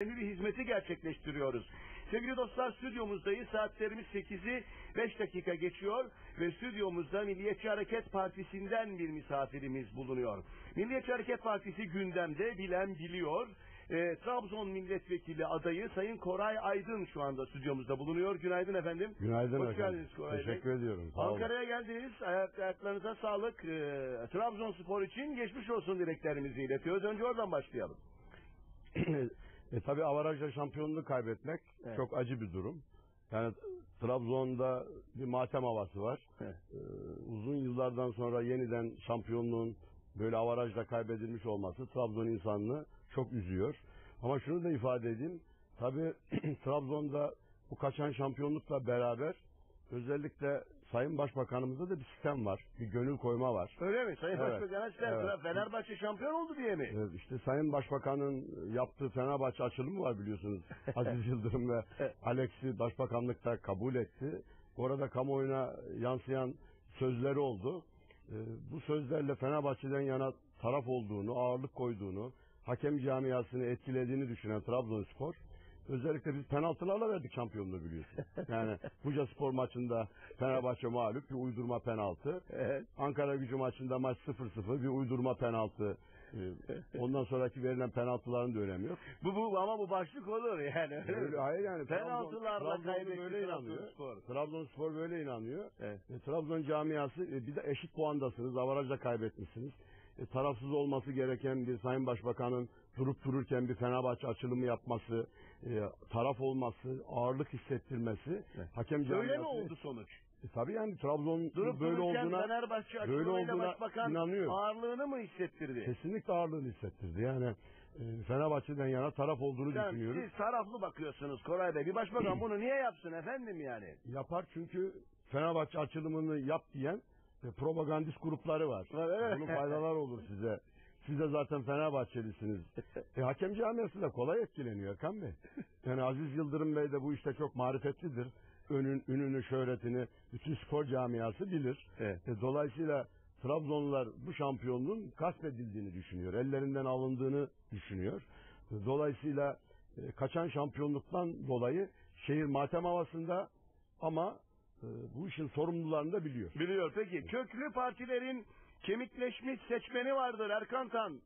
önemli bir hizmeti gerçekleştiriyoruz. Sevgili dostlar stüdyomuzdayız. Saatlerimiz 8'i 5 dakika geçiyor ve stüdyomuzda Milliyetçi Hareket Partisi'nden bir misafirimiz bulunuyor. Milliyetçi Hareket Partisi gündemde bilen biliyor. Ee, Trabzon milletvekili adayı Sayın Koray Aydın şu anda stüdyomuzda bulunuyor. Günaydın efendim. Günaydın Hoş efendim. geldiniz Koray Bey. Teşekkür ediyorum. Sağ olun. Ankara'ya geldiniz. Ayak, ayaklarınıza sağlık. Ee, Trabzonspor için geçmiş olsun dileklerimizi iletiyoruz. Önce oradan başlayalım. e, tabii avarajla şampiyonluğu kaybetmek Evet. çok acı bir durum. Yani Trabzon'da bir matem havası var. Evet. Ee, uzun yıllardan sonra yeniden şampiyonluğun böyle avarajla kaybedilmiş olması Trabzon insanını çok üzüyor. Ama şunu da ifade edeyim. Tabii Trabzon'da bu kaçan şampiyonlukla beraber özellikle Sayın Başbakanımızda da bir sistem var. Bir gönül koyma var. Öyle mi? Sayın Evet. Başbakan sizler Evet. Fenerbahçe şampiyon oldu diye mi? Evet, işte Sayın Başbakan'ın yaptığı Fenerbahçe açılımı var biliyorsunuz. Aziz Yıldırım ve. Alex'i başbakanlıkta kabul etti. Orada kamuoyuna yansıyan sözleri oldu. Ee, bu sözlerle Fenerbahçe'den yana taraf olduğunu, ağırlık koyduğunu, hakem camiasını etkilediğini düşünen Trabzonspor özellikle biz penaltılarla verdik şampiyonluğu biliyorsun. Yani Buca Spor maçında Fenerbahçe mağlup bir uydurma penaltı. Evet. Ankara gücü maçında maç 0-0 bir uydurma penaltı. Ondan sonraki verilen penaltıların da önemi yok. Bu, bu ama bu başlık olur yani. öyle hayır yani Penaltılarla Trabzon- kaybetti böyle. Trabzonspor. Trabzonspor böyle inanıyor. Evet. E, Trabzon camiası e, bir de eşit puandasınız. Avarajla kaybetmişsiniz. E, tarafsız olması gereken bir Sayın Başbakanın durup dururken bir Fenerbahçe açılımı yapması, e, taraf olması, ağırlık hissettirmesi, Evet. hakem camiası... Öyle mi oldu sonuç? E, tabii yani Trabzon Durup böyle olduğuna Fenerbahçe böyle olduğuna başbakan inanıyor. ağırlığını mı hissettirdi? kesinlikle ağırlığını hissettirdi. Yani e, Fenerbahçe'den yana taraf olduğunu Sen, düşünüyorum. siz taraflı bakıyorsunuz Koray Bey. Bir başbakan bunu niye yapsın efendim yani? Yapar çünkü Fenerbahçe açılımını yap diyen e, propagandist grupları var. Evet. Bunun faydalar olur size. Siz de zaten Fenerbahçelisiniz. E, hakem camiası da kolay etkileniyor Erkan Bey. Yani Aziz Yıldırım Bey de bu işte çok marifetlidir. Önün, ününü, şöhretini bütün spor camiası bilir. Evet. E, dolayısıyla Trabzonlular bu şampiyonluğun gasp edildiğini düşünüyor. Ellerinden alındığını düşünüyor. Dolayısıyla e, kaçan şampiyonluktan dolayı şehir matem havasında ama e, bu işin sorumlularını da biliyor. Biliyor peki. Köklü partilerin kemikleşmiş seçmeni vardır Erkan Tan.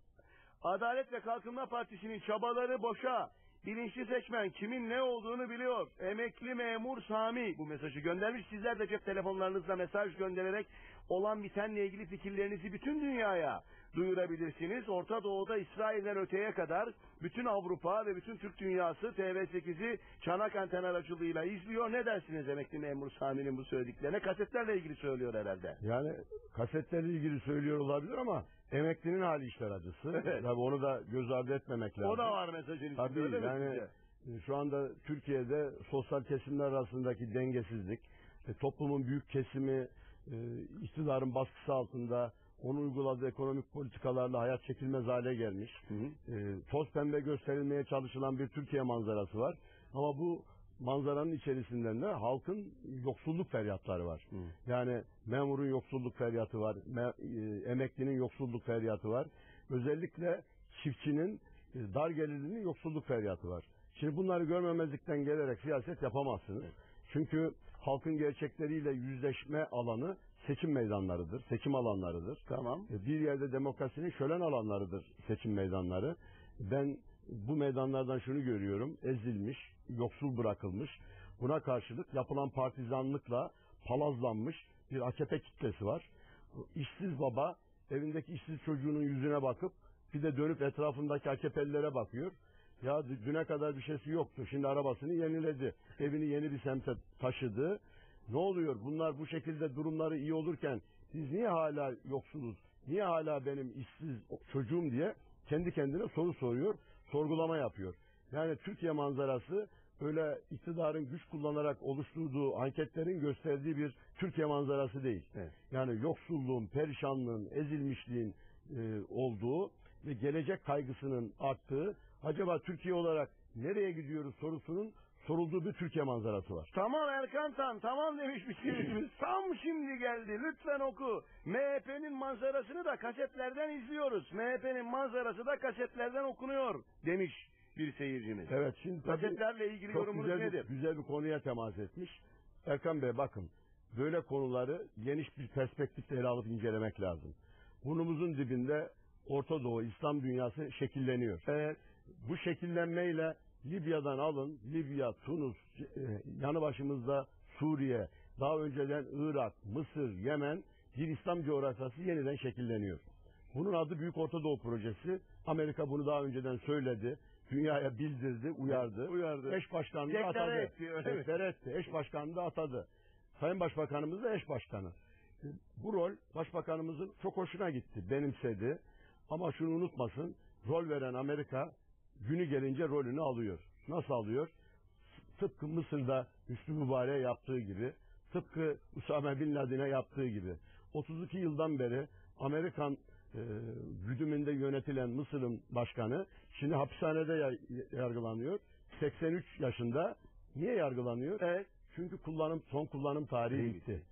Adalet ve Kalkınma Partisi'nin çabaları boşa. Bilinçli seçmen kimin ne olduğunu biliyor. Emekli memur Sami bu mesajı göndermiş. Sizler de cep telefonlarınızla mesaj göndererek olan bitenle ilgili fikirlerinizi bütün dünyaya duyurabilirsiniz. Orta Doğu'da İsrail'den öteye kadar bütün Avrupa ve bütün Türk dünyası TV8'i çanak anten aracılığıyla izliyor. Ne dersiniz emekli memur Sami'nin bu söylediklerine? Kasetlerle ilgili söylüyor herhalde. Yani kasetlerle ilgili söylüyor olabilir ama emeklinin hali işler acısı. Evet. Tabii onu da göz ardı etmemek lazım. O da var mesajın Tabii içinde öyle mi yani sizce? e, şu anda Türkiye'de sosyal kesimler arasındaki dengesizlik, e, toplumun büyük kesimi e, iktidarın baskısı altında onun uyguladığı ekonomik politikalarla hayat çekilmez hale gelmiş. Hı hı. E, toz pembe gösterilmeye çalışılan bir Türkiye manzarası var. Ama bu manzaranın içerisinden de halkın yoksulluk feryatları var. Hı. Yani memurun yoksulluk feryatı var, me- e, emeklinin yoksulluk feryatı var. Özellikle çiftçinin e, dar gelirlinin yoksulluk feryatı var. Şimdi bunları görmemezlikten gelerek siyaset yapamazsınız. Çünkü halkın gerçekleriyle yüzleşme alanı seçim meydanlarıdır, seçim alanlarıdır. Tamam. E, Bir yerde demokrasinin şölen alanlarıdır seçim meydanları. Ben bu meydanlardan şunu görüyorum. Ezilmiş, yoksul bırakılmış. Buna karşılık yapılan partizanlıkla palazlanmış bir AKP kitlesi var. İşsiz baba evindeki işsiz çocuğunun yüzüne bakıp bir de dönüp etrafındaki AKP'lilere bakıyor. Ya dü- düne kadar bir şeysi yoktu. Şimdi arabasını yeniledi. Evini yeni bir semte taşıdı. Ne oluyor? Bunlar bu şekilde durumları iyi olurken biz niye hala yoksuluz? Niye hala benim işsiz çocuğum diye kendi kendine soru soruyor, sorgulama yapıyor. Yani Türkiye manzarası öyle iktidarın güç kullanarak oluşturduğu anketlerin gösterdiği bir Türkiye manzarası değil. Evet. Yani yoksulluğun, perişanlığın, ezilmişliğin e, olduğu ve gelecek kaygısının arttığı, acaba Türkiye olarak nereye gidiyoruz sorusunun sorulduğu bir Türkiye manzarası var. Tamam Erkan Tan tamam demiş bir seyircimiz. Tam şimdi geldi lütfen oku. MHP'nin manzarasını da kasetlerden izliyoruz. MHP'nin manzarası da kasetlerden okunuyor demiş bir seyircimiz. Evet şimdi tabii Gazetelerle ilgili çok yorumunuz güzel bir, nedir? güzel bir konuya temas etmiş. Erkan Bey bakın böyle konuları geniş bir perspektifle ele alıp incelemek lazım. Burnumuzun dibinde Orta Doğu, İslam dünyası şekilleniyor. Evet. Bu şekillenmeyle Libya'dan alın, Libya, Tunus, e, yanı başımızda Suriye, daha önceden Irak, Mısır, Yemen bir İslam coğrafyası yeniden şekilleniyor. Bunun adı Büyük Orta Doğu Projesi. Amerika bunu daha önceden söyledi. Dünyaya bildirdi, uyardı. Uyardı. Eş başkanlığı Deklare atadı. etti? Deklare etti. Eş başkanlığı atadı. Sayın Başbakanımız da eş başkanı. Bu rol başbakanımızın çok hoşuna gitti, benimsedi. Ama şunu unutmasın, rol veren Amerika günü gelince rolünü alıyor. Nasıl alıyor? Tıpkı Mısır'da Hüsnü Mübarek'e yaptığı gibi, tıpkı Usame Bin Laden'e yaptığı gibi. 32 yıldan beri Amerikan e, güdümünde yönetilen Mısır'ın başkanı şimdi hapishanede ya- yargılanıyor. 83 yaşında. Niye yargılanıyor? Evet. Çünkü kullanım son kullanım tarihi bitti.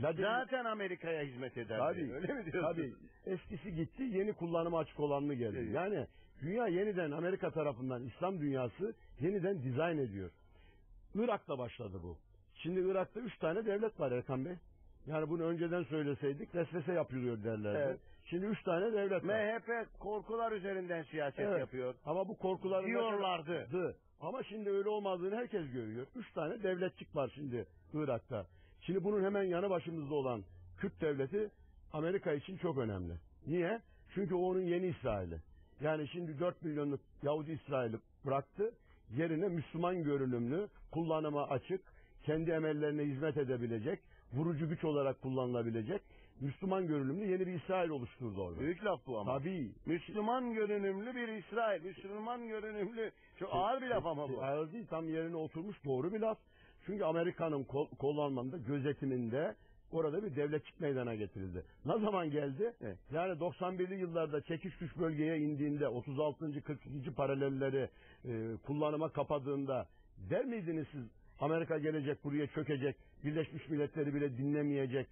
Zaten Amerika'ya hizmet eder. Tabii. Öyle mi diyorsun? Tabii. Eskisi gitti, yeni kullanıma açık olanlı geldi. Evet. Yani dünya yeniden Amerika tarafından İslam dünyası yeniden dizayn ediyor. Irak'ta başladı bu. Şimdi Irak'ta üç tane devlet var Erkan Bey. Yani bunu önceden söyleseydik vesvese yapılıyor derlerdi. Evet. Şimdi üç tane devlet var. MHP korkular üzerinden siyaset Evet. yapıyor. Ama bu korkuların Diyorlardı. Dı. Ama şimdi öyle olmadığını herkes görüyor. Üç tane devletçik var şimdi Irak'ta. Şimdi bunun hemen yanı başımızda olan Kürt devleti Amerika için çok önemli. Niye? Çünkü o onun yeni İsrail'i. Yani şimdi 4 milyonluk Yahudi İsrail'i bıraktı. Yerine Müslüman görünümlü, kullanıma açık, kendi emellerine hizmet edebilecek, vurucu güç olarak kullanılabilecek, Müslüman görünümlü yeni bir İsrail oluşturdu orada. Büyük laf bu ama. Tabii. Müslüman görünümlü bir İsrail. Müslüman görünümlü. Çok ağır bir laf ama bu. Ağır değil, tam yerine oturmuş doğru bir laf. Çünkü Amerika'nın kol, kollanmanda, gözetiminde orada bir devletçik meydana getirildi. Ne zaman geldi? Evet. Yani 91'li yıllarda çekiş güç bölgeye indiğinde 36. 42. paralelleri e, kullanıma kapadığında der miydiniz siz Amerika gelecek buraya çökecek, Birleşmiş Milletleri bile dinlemeyecek,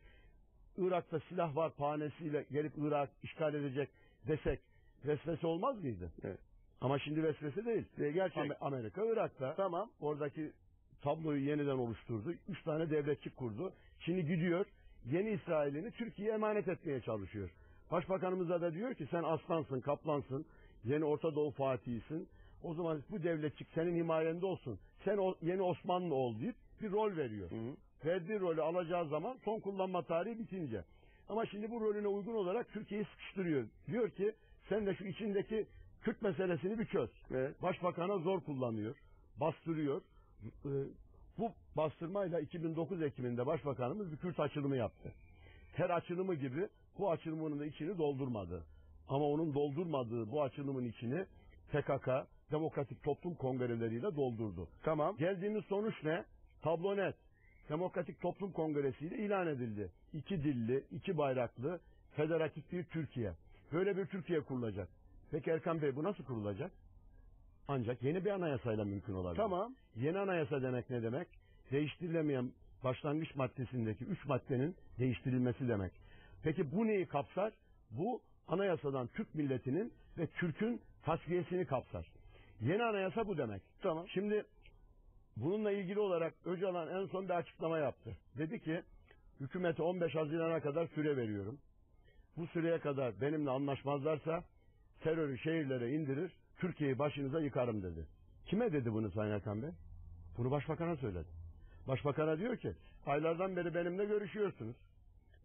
Irak'ta silah var panesiyle gelip Irak işgal edecek desek vesvese olmaz mıydı? Evet. Ama şimdi vesvese değil. Gerçek. Am- Amerika Irak'ta. Tamam. Oradaki tabloyu yeniden oluşturdu. Üç tane devletçik kurdu. Şimdi gidiyor yeni İsrail'ini Türkiye'ye emanet etmeye çalışıyor. Başbakanımıza da diyor ki sen aslansın, kaplansın, yeni Orta Doğu Fatih'isin. O zaman bu devletçik senin himayende olsun. Sen o, yeni Osmanlı ol deyip bir rol veriyor. Hı hı. Verdiği rolü alacağı zaman son kullanma tarihi bitince. Ama şimdi bu rolüne uygun olarak Türkiye'yi sıkıştırıyor. Diyor ki sen de şu içindeki Kürt meselesini bir çöz. Evet. Başbakana zor kullanıyor, bastırıyor. Ee, Bu bastırmayla 2009 Ekim'inde Başbakanımız bir Kürt açılımı yaptı. Her açılımı gibi bu açılımının da içini doldurmadı. Ama onun doldurmadığı bu açılımın içini PKK, Demokratik Toplum Kongreleriyle doldurdu. Tamam. Geldiğimiz sonuç ne? Tablo net. Demokratik Toplum Kongresi ile ilan edildi. İki dilli, iki bayraklı, federatif bir Türkiye. Böyle bir Türkiye kurulacak. Peki Erkan Bey bu nasıl kurulacak? Ancak yeni bir anayasayla mümkün olabilir. Tamam. Yeni anayasa demek ne demek? Değiştirilemeyen başlangıç maddesindeki üç maddenin değiştirilmesi demek. Peki bu neyi kapsar? Bu anayasadan Türk milletinin ve Türk'ün tasfiyesini kapsar. Yeni anayasa bu demek. Tamam. Şimdi bununla ilgili olarak Öcalan en son bir açıklama yaptı. Dedi ki hükümete 15 Haziran'a kadar süre veriyorum. Bu süreye kadar benimle anlaşmazlarsa terörü şehirlere indirir, Türkiye'yi başınıza yıkarım dedi. Kime dedi bunu Sayın Erkan Bey? Bunu başbakana söyledi. Başbakana diyor ki aylardan beri benimle görüşüyorsunuz.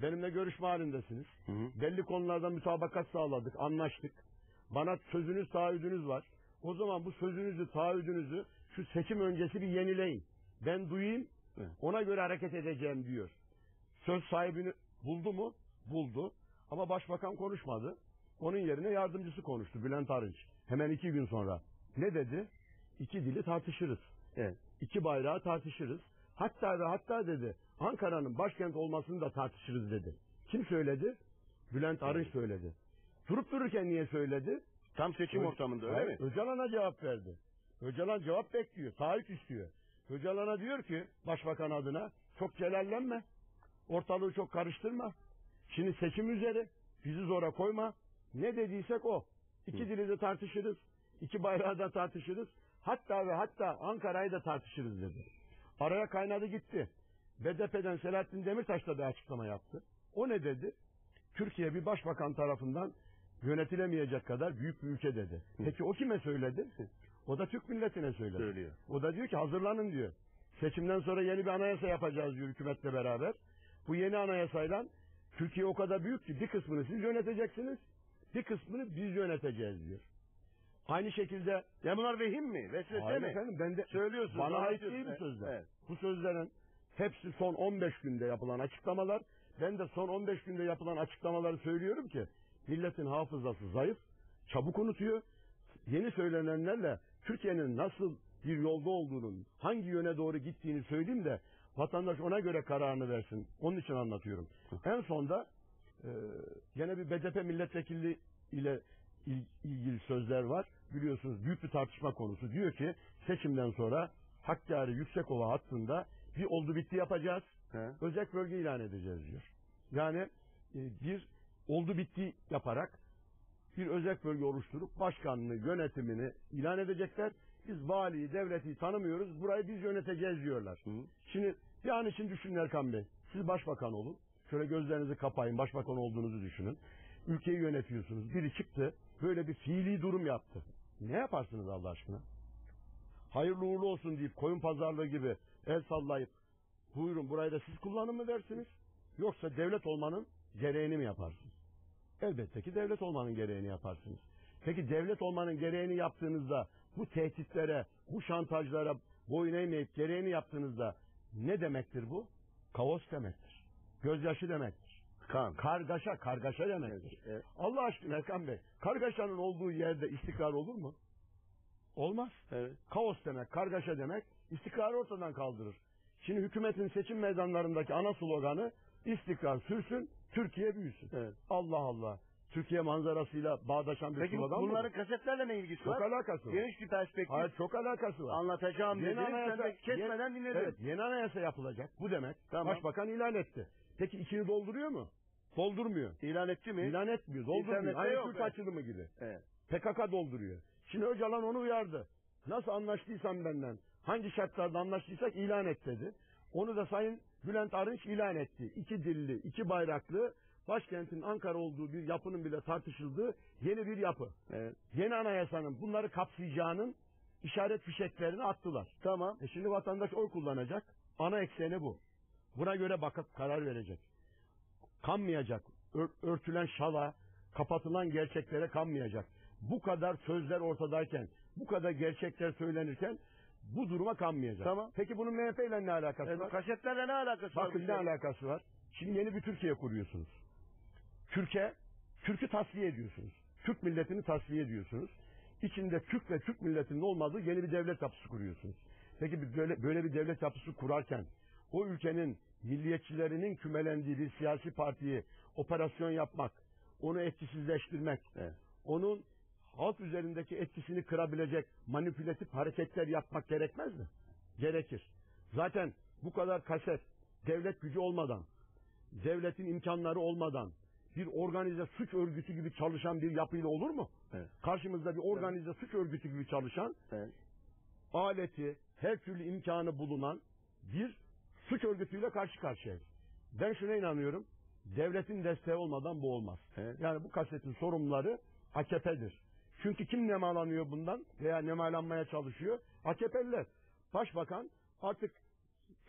Benimle görüşme halindesiniz. Hı hı. Belli konularda mütabakat sağladık, anlaştık. Bana sözünüz, taahhüdünüz var. O zaman bu sözünüzü, taahhüdünüzü şu seçim öncesi bir yenileyin. Ben duyayım, ona göre hareket edeceğim diyor. Söz sahibini buldu mu? Buldu. Ama başbakan konuşmadı. Onun yerine yardımcısı konuştu, Bülent Arınç. Hemen iki gün sonra. Ne dedi? İki dili tartışırız. Evet. İki bayrağı tartışırız. Hatta ve hatta dedi Ankara'nın başkent olmasını da tartışırız dedi. Kim söyledi? Bülent Arınç söyledi. Durup dururken niye söyledi? Tam seçim Ö- ortamında öyle mi? Öcalan'a cevap verdi. Öcalan cevap bekliyor. Taahhüt istiyor. Öcalan'a diyor ki başbakan adına çok celallenme. Ortalığı çok karıştırma. Şimdi seçim üzeri. Bizi zora koyma. Ne dediysek o. İki Hı. dili de tartışırız. iki bayrağı da tartışırız. Hatta ve hatta Ankara'yı da tartışırız dedi. Araya kaynadı gitti. BDP'den Selahattin Demirtaş da bir açıklama yaptı. O ne dedi? Türkiye bir başbakan tarafından yönetilemeyecek kadar büyük bir ülke dedi. Peki o kime söyledi? O da Türk milletine söyledi. Söylüyor. O da diyor ki hazırlanın diyor. Seçimden sonra yeni bir anayasa yapacağız diyor hükümetle beraber. Bu yeni anayasayla Türkiye o kadar büyük ki bir kısmını siz yöneteceksiniz, bir kısmını biz yöneteceğiz diyor. Aynı şekilde Ya bunlar vehim mi? Vesvese Hayır mi? efendim ben de Söylüyorsunuz, Bana ait değil bu sözler. evet. Bu sözlerin hepsi son 15 günde yapılan açıklamalar. Ben de son 15 günde yapılan açıklamaları söylüyorum ki milletin hafızası zayıf, çabuk unutuyor. Yeni söylenenlerle Türkiye'nin nasıl bir yolda olduğunun, hangi yöne doğru gittiğini söyleyeyim de vatandaş ona göre kararını versin. Onun için anlatıyorum. En sonda e, gene bir BDP milletvekili ile il- ilgili sözler var. Biliyorsunuz büyük bir tartışma konusu. Diyor ki seçimden sonra Hakkari Yüksekova hattında bir oldu bitti yapacağız. He. Özel bölge ilan edeceğiz diyor. Yani e, bir oldu bitti yaparak bir özel bölge oluşturup başkanlığı, yönetimini ilan edecekler. Biz valiyi, devleti tanımıyoruz. Burayı biz yöneteceğiz diyorlar. Hı. Şimdi bir an için düşünün Erkan Bey. Siz başbakan olun. Şöyle gözlerinizi kapayın. Başbakan olduğunuzu düşünün. Ülkeyi yönetiyorsunuz. Biri çıktı. Böyle bir fiili durum yaptı. Ne yaparsınız Allah aşkına? Hayırlı uğurlu olsun deyip koyun pazarlığı gibi el sallayıp buyurun burayı da siz kullanın mı dersiniz? Yoksa devlet olmanın gereğini mi yaparsınız? Elbette ki devlet olmanın gereğini yaparsınız. Peki devlet olmanın gereğini yaptığınızda bu tehditlere, bu şantajlara boyun eğmeyip gereğini yaptığınızda ne demektir bu? Kaos demektir. Gözyaşı demektir. Kan. Kargaşa, kargaşa demektir. Evet. Allah aşkına Erkan Bey, kargaşanın olduğu yerde istikrar olur mu? Olmaz. Evet. Kaos demek, kargaşa demek istikrarı ortadan kaldırır. Şimdi hükümetin seçim meydanlarındaki ana sloganı istikrar sürsün, Türkiye büyüsün. Evet. Allah Allah. Türkiye manzarasıyla bağdaşan bir Peki slogan mı? bunların kasetlerle ne ilgisi Çok var? alakası var. Geniş bir perspektif. Hayır çok alakası var. Anlatacağım Yeni. Sen anayasa- de kesmeden yeni- dinledin. Evet, yeni anayasa yapılacak. Bu demek. Tamam. Başbakan ilan etti. Peki içini dolduruyor mu? Doldurmuyor. İlan etti mi? İlan etmiyor. Doldurmuyor. Aynı evet. açılımı gibi. Evet. PKK dolduruyor. Şimdi Öcalan onu uyardı. Nasıl anlaştıysan benden, hangi şartlarda anlaştıysak ilan et dedi. Onu da Sayın Bülent Arınç ilan etti. İki dilli, iki bayraklı, başkentin Ankara olduğu bir yapının bile tartışıldığı yeni bir yapı. Evet. Yeni anayasanın bunları kapsayacağının işaret fişeklerini attılar. Tamam. E şimdi vatandaş oy kullanacak. Ana ekseni bu. Buna göre bakıp karar verecek. Kanmayacak. Ör- örtülen şala, kapatılan gerçeklere kanmayacak. Bu kadar sözler ortadayken, bu kadar gerçekler söylenirken bu duruma kanmayacak. Tamam. Peki bunun MHP ile ne alakası Evet, var? kasetlerle ne alakası var? Bakın ne şeyin? alakası var? Şimdi yeni bir Türkiye kuruyorsunuz. Türkiye, Türk'ü tasfiye ediyorsunuz. Türk milletini tasfiye ediyorsunuz. İçinde Türk ve Türk milletinin olmadığı yeni bir devlet yapısı kuruyorsunuz. Peki böyle, böyle bir devlet yapısı kurarken o ülkenin milliyetçilerinin kümelendiği bir siyasi partiyi operasyon yapmak, onu etkisizleştirmek, Evet. onun halk üzerindeki etkisini kırabilecek manipülatif hareketler yapmak gerekmez mi? Gerekir. Zaten bu kadar kaset, devlet gücü olmadan, devletin imkanları olmadan bir organize suç örgütü gibi çalışan bir yapıyla olur mu? Evet. Karşımızda bir organize suç örgütü gibi çalışan, Evet. aleti, her türlü imkanı bulunan bir suç örgütüyle karşı karşıyayız. Ben şuna inanıyorum, devletin desteği olmadan bu olmaz. Evet. Yani bu kasetin sorumluları AKP'dir. Çünkü kim nemalanıyor bundan veya nemalanmaya çalışıyor? AKP'liler. Başbakan artık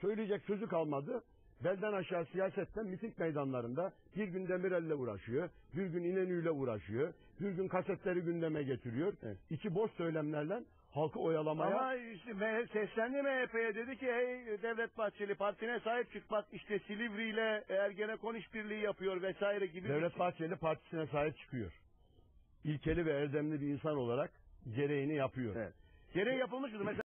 söyleyecek sözü kalmadı. Belden aşağı siyasetten miting meydanlarında bir gün Demirel'le uğraşıyor, bir gün İnönü'yle uğraşıyor, bir gün kasetleri gündeme getiriyor. Evet. İçi boş söylemlerle halkı oyalamaya Ama işte MHP seslendi MHP'ye dedi ki hey Devlet Bahçeli partine sahip çık bak işte Silivri ile Ergenekon işbirliği yapıyor vesaire gibi. Devlet şey. Bahçeli partisine sahip çıkıyor. İlkeli ve erdemli bir insan olarak gereğini yapıyor. Evet. Gereği yapılmıştır. Mesela